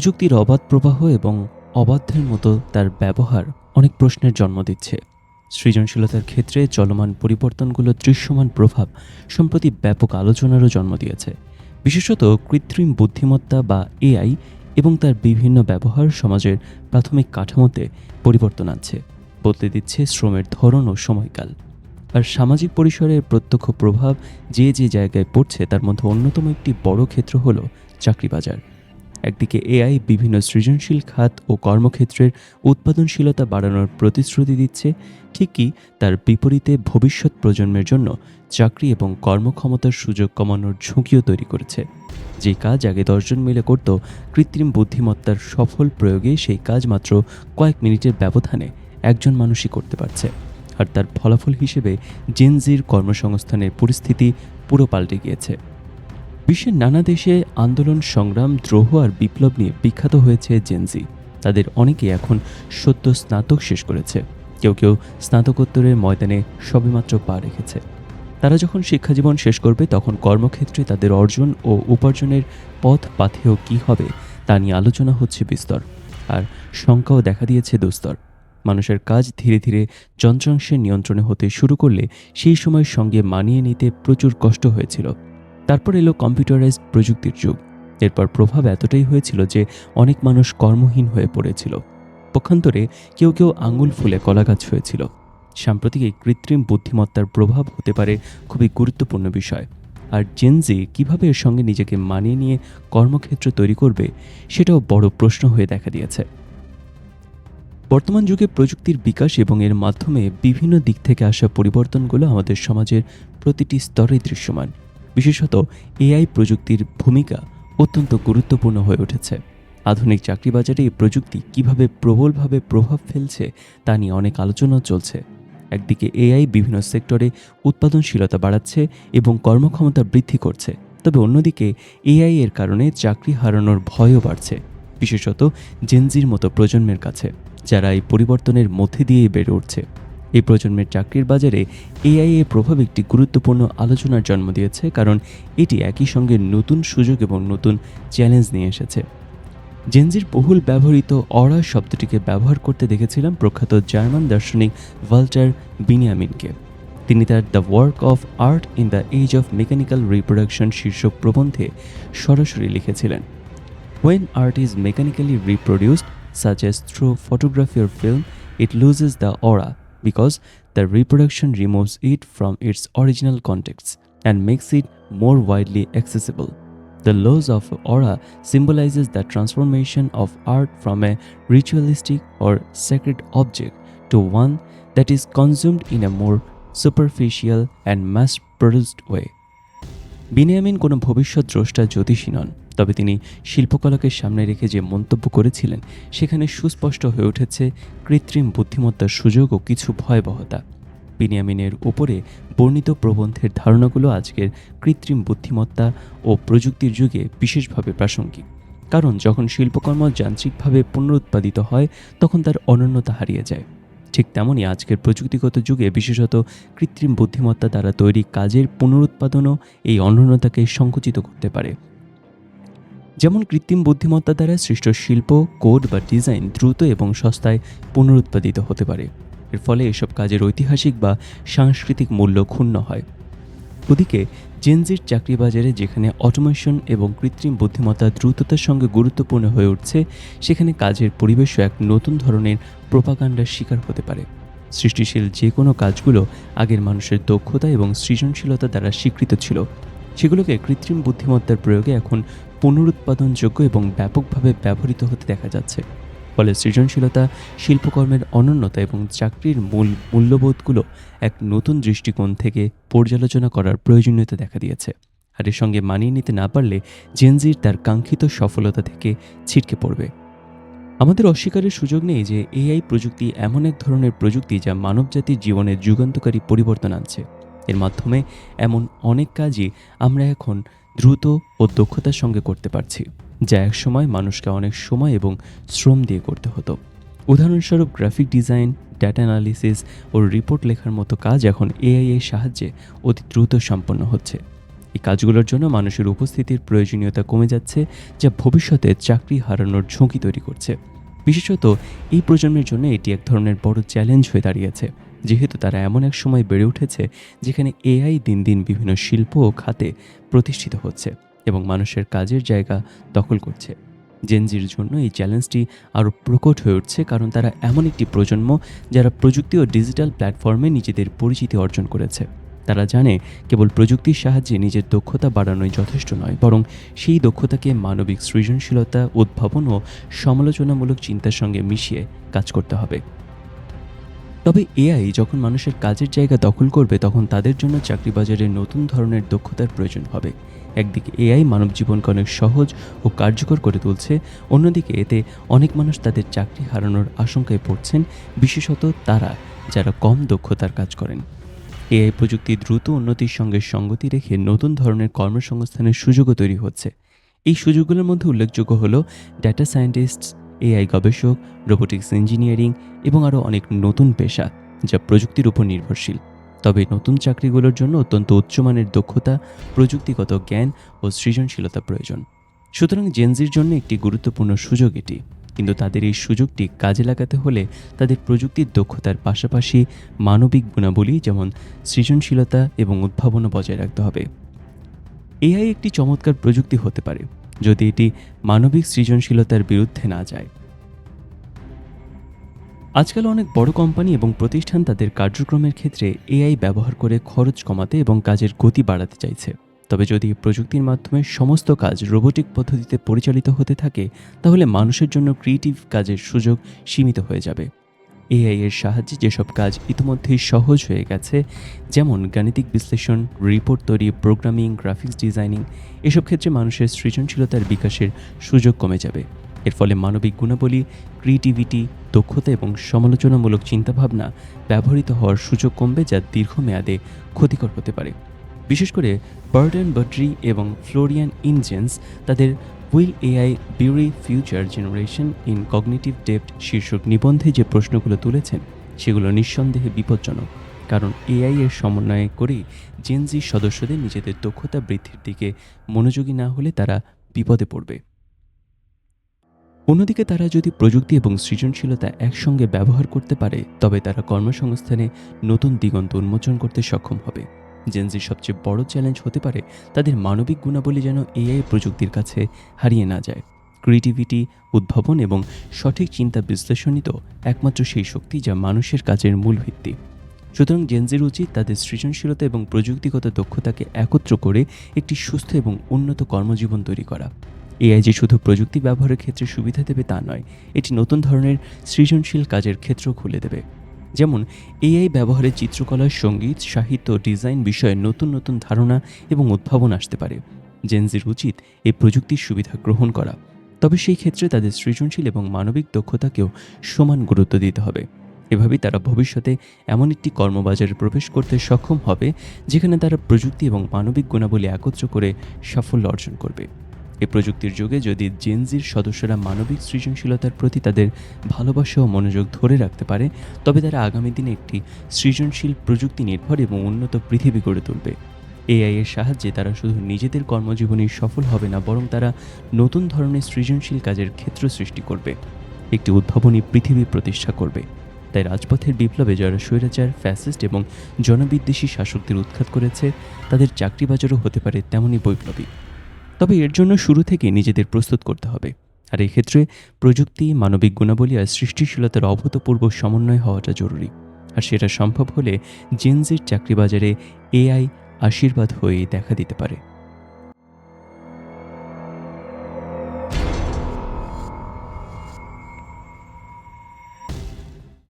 প্রযুক্তির অবাধ প্রবাহ এবং অবাধ্যের মতো তার ব্যবহার অনেক প্রশ্নের জন্ম দিচ্ছে। সৃজনশীলতার ক্ষেত্রে চলমান পরিবর্তনগুলোর দৃশ্যমান প্রভাব সম্প্রতি ব্যাপক আলোচনারও জন্ম দিয়েছে। বিশেষত কৃত্রিম বুদ্ধিমত্তা বা এআই এবং তার বিভিন্ন ব্যবহার সমাজের প্রাথমিক কাঠামোতে পরিবর্তন আনছে, বদলে দিচ্ছে শ্রমের ধরন ও সময়কাল। আর সামাজিক পরিসরের প্রত্যক্ষ প্রভাব যে যে জায়গায় পড়ছে তার মধ্যে অন্যতম একটি বড় ক্ষেত্র হল চাকরি বাজার। একদিকে এআই বিভিন্ন সৃজনশীল খাত ও কর্মক্ষেত্রের উৎপাদনশীলতা বাড়ানোর প্রতিশ্রুতি দিচ্ছে, ঠিকই তার বিপরীতে ভবিষ্যৎ প্রজন্মের জন্য চাকরি এবং কর্মক্ষমতার সুযোগ কমানোর ঝুঁকিও তৈরি করেছে। যে কাজ আগে দশজন মিলে করত, কৃত্রিম বুদ্ধিমত্তার সফল প্রয়োগে সেই কাজ মাত্র কয়েক মিনিটের ব্যবধানে একজন মানুষই করতে পারছে। আর তার ফলাফল হিসেবে জেনজির কর্মসংস্থানের পরিস্থিতি পুরো পাল্টে গিয়েছে। বিশ্বের নানা দেশে আন্দোলন, সংগ্রাম, দ্রোহ আর বিপ্লব নিয়ে বিখ্যাত হয়েছে জেনজি তাদের অনেকে এখন সদ্য স্নাতক শেষ করেছে। কেউ কেউ স্নাতকোত্তরের ময়দানে সবেমাত্র পা রেখেছে। তারা যখন শিক্ষাজীবন শেষ করবে, তখন কর্মক্ষেত্রে তাদের অর্জন ও উপার্জনের পথ পাথেও কী হবে, তা নিয়ে আলোচনা হচ্ছে বিস্তর। আর শঙ্কাও দেখা দিয়েছে দুস্তর। মানুষের কাজ ধীরে ধীরে যন্ত্রাংশের নিয়ন্ত্রণে হতে শুরু করলে সেই সময়ের সঙ্গে মানিয়ে নিতে প্রচুর কষ্ট হয়েছিল। তারপর এলো কম্পিউটারাইজড প্রযুক্তির যুগ। এরপর প্রভাব এতটাই হয়েছিল যে অনেক মানুষ কর্মহীন হয়ে পড়েছিল। পক্ষান্তরে কেউ কেউ আঙুল ফুলে কলাগাছ হয়েছিল। সাম্প্রতিক এই কৃত্রিম বুদ্ধিমত্তার প্রভাব হতে পারে খুবই গুরুত্বপূর্ণ বিষয়। আর জেনজি কীভাবে এর সঙ্গে নিজেকে মানিয়ে নিয়ে কর্মক্ষেত্র তৈরি করবে, সেটাও বড় প্রশ্ন হয়ে দেখা দিয়েছে। বর্তমান যুগে প্রযুক্তির বিকাশ এবং এর মাধ্যমে বিভিন্ন দিক থেকে আসা পরিবর্তনগুলো আমাদের সমাজের প্রতিটি স্তরে দৃশ্যমান। বিশেষত এআই প্রযুক্তির ভূমিকা অত্যন্ত গুরুত্বপূর্ণ হয়ে উঠেছে। আধুনিক চাকরি বাজারে এই প্রযুক্তি কীভাবে প্রবলভাবে প্রভাব ফেলছে তা নিয়ে অনেক আলোচনা চলছে। একদিকে এআই বিভিন্ন সেক্টরে উৎপাদনশীলতা বাড়াচ্ছে এবং কর্মক্ষমতা বৃদ্ধি করছে, তবে অন্যদিকে এআই এর কারণে চাকরি হারানোর ভয়ও বাড়ছে, বিশেষত জেনজির মতো প্রজন্মের কাছে, যারা এই পরিবর্তনের মধ্যে দিয়েই বেড়ে উঠছে। এই প্রজন্মের চাকরির বাজারে এআই এর প্রভাব একটি গুরুত্বপূর্ণ আলোচনার জন্ম দিয়েছে কারণ এটি একই সঙ্গে নতুন সুযোগ এবং নতুন চ্যালেঞ্জ নিয়ে এসেছে। জেনজির বহুল ব্যবহৃত অরা শব্দটিকে ব্যবহার করতে দেখেছিলাম প্রখ্যাত জার্মান দার্শনিক ভাল্টার বিনিয়ামিনকে। তিনি তার the work of art in the age of mechanical reproduction শীর্ষক প্রবন্ধে সরাসরি লিখেছিলেন When art is mechanically reproduced, such as through photography or film, it loses the aura because the reproduction removes it from its original context and makes it more widely accessible. The loss of aura symbolizes the transformation of art from a ritualistic or sacred object to one that is consumed in a more superficial and mass produced way. Benjamin কোনো ভবিষ্যৎ দ্রষ্টা জ্যোতিষী নন তবে তিনি শিল্পকলাকে সামনে রেখে যে মন্তব্য করেছিলেন, সেখানে সুস্পষ্ট হয়ে উঠেছে কৃত্রিম বুদ্ধিমত্তার সুযোগ ও কিছু ভয়াবহতা। বিনিয়ামিনের উপরে বর্ণিত প্রবন্ধের ধারণাগুলো আজকের কৃত্রিম বুদ্ধিমত্তা ও প্রযুক্তির যুগে বিশেষভাবে প্রাসঙ্গিক। কারণ যখন শিল্পকর্ম যান্ত্রিকভাবে পুনরুৎপাদিত হয়, তখন তার অনন্যতা হারিয়ে যায়। ঠিক তেমনই আজকের প্রযুক্তিগত যুগে বিশেষত কৃত্রিম বুদ্ধিমত্তা দ্বারা তৈরি কাজের পুনরুৎপাদনও এই অনন্যতাকে সংকুচিত করতে পারে। যেমন কৃত্রিম বুদ্ধিমত্তা দ্বারা সৃষ্ট শিল্প, কোড বা ডিজাইন দ্রুত এবং সস্তায় পুনরুৎপাদিত হতে পারে। এর ফলে এসব কাজের ঐতিহাসিক বা সাংস্কৃতিক মূল্য ক্ষুণ্ণ হয়। ওদিকে জেনজির চাকরি বাজারে যেখানে অটোমেশন এবং কৃত্রিম বুদ্ধিমত্তা দ্রুততার সঙ্গে গুরুত্বপূর্ণ হয়ে উঠছে, সেখানে কাজের পরিবেশও এক নতুন ধরনের প্রোপাগান্ডার শিকার হতে পারে। সৃষ্টিশীল যে কোনো কাজগুলো আগের মানুষের দক্ষতা এবং সৃজনশীলতা দ্বারা স্বীকৃত ছিল। সেগুলোকে কৃত্রিম বুদ্ধিমত্তার প্রয়োগে এখন পুনরুৎপাদনযোগ্য এবং ব্যাপকভাবে ব্যবহৃত হতে দেখা যাচ্ছে। ফলে সৃজনশীলতা, শিল্পকর্মের অনন্যতা এবং চাকরির মূল মূল্যবোধগুলো এক নতুন দৃষ্টিকোণ থেকে পর্যালোচনা করার প্রয়োজনীয়তা দেখা দিয়েছে। আর এর সঙ্গে মানিয়ে নিতে না পারলে জেনজির তার কাঙ্ক্ষিত সফলতা থেকে ছিটকে পড়বে। আমাদের অস্বীকারের সুযোগ নেই যে এআই প্রযুক্তি এমন এক ধরনের প্রযুক্তি যা মানবজাতির জীবনে যুগান্তকারী পরিবর্তন আনছে। এর মাধ্যমে এমন অনেক কাজই আমরা এখন দ্রুত ও দক্ষতার সঙ্গে করতে পারছি, যা একসময় মানুষকে অনেক সময় এবং শ্রম দিয়ে করতে হতো। উদাহরণস্বরূপ গ্রাফিক ডিজাইন, ডেটা অ্যানালিসিস ও রিপোর্ট লেখার মতো কাজ এখন এআই এর সাহায্যে অতি দ্রুত সম্পন্ন হচ্ছে। এই কাজগুলোর জন্য মানুষের উপস্থিতির প্রয়োজনীয়তা কমে যাচ্ছে, যা ভবিষ্যতে চাকরি হারানোর ঝুঁকি তৈরি করছে। বিশেষত এই প্রজন্মের জন্য এটি এক ধরনের বড় চ্যালেঞ্জ হয়ে দাঁড়িয়েছে। যেহেতু তারা এমন এক সময় বেড়ে উঠেছে যেখানে এআই দিন দিন বিভিন্ন শিল্প ও খাতে প্রতিষ্ঠিত হচ্ছে এবং মানুষের কাজের জায়গা দখল করছে। জেনজির জন্য এই চ্যালেঞ্জটি আরও প্রকট হয়ে উঠছে কারণ তারা এমন একটি প্রজন্ম যারা প্রযুক্তি ও ডিজিটাল প্ল্যাটফর্মে নিজেদের পরিচিতি অর্জন করেছে। তারা জানে কেবল প্রযুক্তির সাহায্যে নিজের দক্ষতা বাড়ানোই যথেষ্ট নয়, বরং সেই দক্ষতাকে মানবিক সৃজনশীলতা, উদ্ভাবন ও সমালোচনামূলক চিন্তার সঙ্গে মিশিয়ে কাজ করতে হবে। তবে এআই যখন মানুষের কাজের জায়গা দখল করবে, তখন তাদের জন্য চাকরি বাজারে নতুন ধরনের দক্ষতার প্রয়োজন হবে। একদিকে এআই মানব জীবনকে অনেক সহজ ও কার্যকর করে তুলছে, অন্যদিকে এতে অনেক মানুষ তাদের চাকরি হারানোর আশঙ্কায় পড়ছেন, বিশেষত তারা, যারা কম দক্ষতার কাজ করেন। এআই প্রযুক্তি দ্রুত উন্নতির সঙ্গে সঙ্গতি রেখে নতুন ধরনের কর্মসংস্থানের সুযোগও তৈরি হচ্ছে। এই সুযোগগুলোর মধ্যে উল্লেখযোগ্য হল ডেটা সায়েন্টিস্ট এআই গবেষক রোবোটিক্স ইঞ্জিনিয়ারিং এবং আরও অনেক নতুন পেশা যা প্রযুক্তির উপর নির্ভরশীল। তবে নতুন চাকরিগুলোর জন্য অত্যন্ত উচ্চমানের দক্ষতা, প্রযুক্তিগত জ্ঞান ও সৃজনশীলতা প্রয়োজন। সুতরাং জেনজির জন্য একটি গুরুত্বপূর্ণ সুযোগ এটি। কিন্তু তাদের এই সুযোগটি কাজে লাগাতে হলে তাদের প্রযুক্তির দক্ষতার পাশাপাশি মানবিক গুণাবলী যেমন সৃজনশীলতা এবং উদ্ভাবনা বজায় রাখতে হবে। এআই একটি চমৎকার প্রযুক্তি হতে পারে। যদি এটি মানবিক সৃজনশীলতার বিরুদ্ধে না যায়। আজকাল অনেক বড় কোম্পানি এবং প্রতিষ্ঠান তাদের কার্যক্রমের ক্ষেত্রে এআই ব্যবহার করে খরচ কমাতে এবং কাজের গতি বাড়াতে চাইছে। তবে যদি প্রযুক্তির মাধ্যমে সমস্ত কাজ রোবোটিক পদ্ধতিতে পরিচালিত হতে থাকে, তাহলে মানুষের জন্য ক্রিয়েটিভ কাজের সুযোগ সীমিত হয়ে যাবে। এআই এর সাহায্যে যেসব কাজ ইতিমধ্যেই সহজ হয়ে গেছে, যেমন গাণিতিক বিশ্লেষণ, রিপোর্ট তৈরি, প্রোগ্রামিং, গ্রাফিক্স ডিজাইনিং, এসব ক্ষেত্রে মানুষের সৃজনশীলতার বিকাশের সুযোগ কমে যাবে। এর ফলে মানবিক গুণাবলী, ক্রিয়েটিভিটি, দক্ষতা এবং সমালোচনামূলক চিন্তাভাবনা ব্যবহৃত হওয়ার সুযোগ কমবে যা দীর্ঘমেয়াদে ক্ষতিকর হতে পারে। বিশেষ করে বার্ডেন বট্রি এবং ফ্লোরিয়ান ইনজেন্স তাদের will AI bury future generation in cognitive ডেপ্ট শীর্ষক নিবন্ধে যে প্রশ্নগুলো তুলেছেন, সেগুলো নিঃসন্দেহে বিপজ্জনক। কারণ এআই এর সমন্বয় করেই জেনজি সদস্যদের নিজেদের দক্ষতা বৃদ্ধির দিকে মনোযোগী না হলে তারা বিপদে পড়বে। অন্যদিকে তারা যদি প্রযুক্তি এবং সৃজনশীলতা একসঙ্গে ব্যবহার করতে পারে, তবে তারা কর্মসংস্থানে নতুন দিগন্ত উন্মোচন করতে সক্ষম হবে। জেনজির সবচেয়ে বড় চ্যালেঞ্জ হতে পারে তাদের মানবিক গুণাবলী যেন এআই প্রযুক্তির কাছে হারিয়ে না যায়। ক্রিয়েটিভিটি উদ্ভাবন এবং সঠিক চিন্তা বিশ্লেষণই তো একমাত্র সেই শক্তি যা মানুষের কাজের মূল ভিত্তি। সুতরাং জেনজির উচিত তাদের সৃজনশীলতা এবং প্রযুক্তিগত দক্ষতাকে একত্র করে একটি সুস্থ এবং উন্নত কর্মজীবন তৈরি করা। এআই যে শুধু প্রযুক্তি ব্যবহারের ক্ষেত্রে সুবিধা দেবে তা নয়, এটি নতুন ধরনের সৃজনশীল কাজের ক্ষেত্র খুলে দেবে। যেমন এআই ব্যবহারে চিত্রকলা, সংগীত, সাহিত্য ডিজাইন বিষয়ে নতুন নতুন ধারণা এবং উদ্ভাবন আসতে পারে। জেনজির উচিত এই প্রযুক্তির সুবিধা গ্রহণ করা। তবে সেই ক্ষেত্রে তাদের সৃজনশীল এবং মানবিক দক্ষতাকেও সমান গুরুত্ব দিতে হবে। এভাবেই তারা ভবিষ্যতে এমন একটি কর্মবাজারে প্রবেশ করতে সক্ষম হবে, যেখানে তারা প্রযুক্তি এবং মানবিক গুণাবলী একত্র করে সাফল্য অর্জন করবে। এই প্রযুক্তির যুগে যদি জেনজির সদস্যরা মানবিক সৃজনশীলতার প্রতি তাদের ভালোবাসা ও মনোযোগ ধরে রাখতে পারে, তবে তারা আগামী দিনে একটি সৃজনশীল প্রযুক্তি নির্ভর এবং উন্নত পৃথিবী গড়ে তুলবে। এআই এর সাহায্যে তারা শুধু নিজেদের কর্মজীবনে সফল হবে না, বরং তারা নতুন ধরনের সৃজনশীল কাজের ক্ষেত্র সৃষ্টি করবে, একটি উদ্ভাবনী পৃথিবী প্রতিষ্ঠা করবে। তাই রাজপথের বিপ্লবে যারা স্বৈরাচার, ফ্যাসিস্ট এবং জনবিদ্বেষী শাসকদের উৎখাত করেছে, তাদের চাকরি বাজারও হতে পারে তেমনই বৈপ্লবী। তবে এর জন্য শুরু থেকে নিজেদের প্রস্তুত করতে হবে। আর এক্ষেত্রে প্রযুক্তি, মানবিক গুণাবলী আর সৃষ্টিশীলতার অভূতপূর্ব সমন্বয় হওয়াটা জরুরি। আর সেটা সম্ভব হলে জেনজির চাকরি বাজারে এআই আশীর্বাদ হয়ে দেখা দিতে পারে।